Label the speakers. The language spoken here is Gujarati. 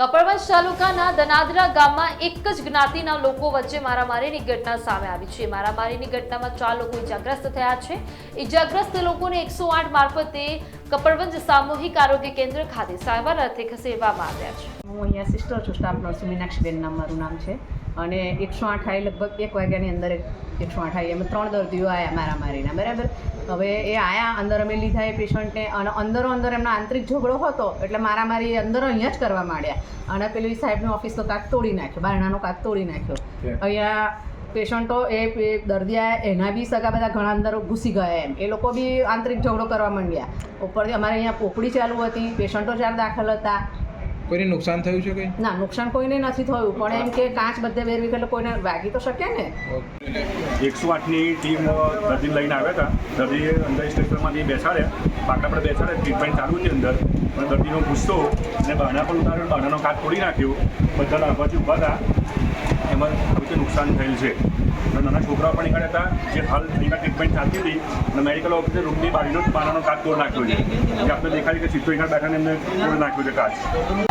Speaker 1: કપડવંજ તાલુકાના દનાદરા ગામમાં એક જ જ્ઞાતિના લોકો વચ્ચે મારામારીની ઘટના સામે આવી છે. મારામારીની ઘટનામાં ચાર લોકો ઇજાગ્રસ્ત થયા છે. ઇજાગ્રસ્ત લોકોને એકસો આઠ મારફતે કપડવંજ સામૂહિક આરોગ્ય કેન્દ્ર ખાતે સારવાર અર્થે ખસેડવામાં આવ્યા છે.
Speaker 2: હું અહીંયા સિસ્ટર છું સ્ટાફ નર્સ મીનાક્ષીબેન નામ મારું નામ છે. અને એકસો આઠ લગભગ એક વાગ્યાની અંદર એકસો આઠ આવી અમે ત્રણ દર્દીઓ આવ્યા મારા મારીને. બરાબર? હવે એ આયા અંદર અમે લીધા એ પેશન્ટને અને અંદરો અંદર એમનો આંતરિક ઝઘડો હતો એટલે મારા મારી અંદર અહીંયા જ કરવા માંડ્યા. અને પેલી સાહેબનો ઓફિસનો કાક તોડી નાખ્યો બારણાનો કાક તોડી નાખ્યો. અહીંયા પેશન્ટો એ દર્દી આયા એના બી સગા બધા ઘણા અંદર ઘૂસી ગયા એમ. એ લોકો બી આંતરિક ઝઘડો કરવા માંડ્યા. ઉપરથી અમારે અહીંયા પોપડી ચાલુ હતી પેશન્ટો ચાર દાખલ હતા.
Speaker 3: કોઈને નુકસાન થયું છે કંઈ?
Speaker 2: ના નુકસાન કોઈને નથી થયું પણ એમ કે કાચ બધે વેરવી એટલે કોઈને વાગી તો શકે ને.
Speaker 4: એકસો આઠની ટીમ દર્દી લઈને આવ્યા હતા. દર્દી અંદર સ્ટેશનમાંથી બેસાડે પાટા પર બેસાડે ટ્રીટમેન્ટ ચાલુ છે અંદર. પણ દર્દીનો ગુસ્સો અને બહાના પણ ઉતાર્યો. બહાનાનો કાચ તોડી નાખ્યો. બધા લાભવાથી ઊભા હતા. એમાં કોઈ નુકસાન થયેલ છે. નાના છોકરાઓ પણ નીકળ્યા હતા. જે હાલ એના ટ્રીટમેન્ટ ચાલતી હતી. અને મેડિકલ ઓફિસે રૂમની બારીનો બારાનો કાચ તોડ નાખ્યો છે. જે આપણે દેખાય કે સીધો એના બેઠાને એમને તોડી નાખ્યો છે કાચ.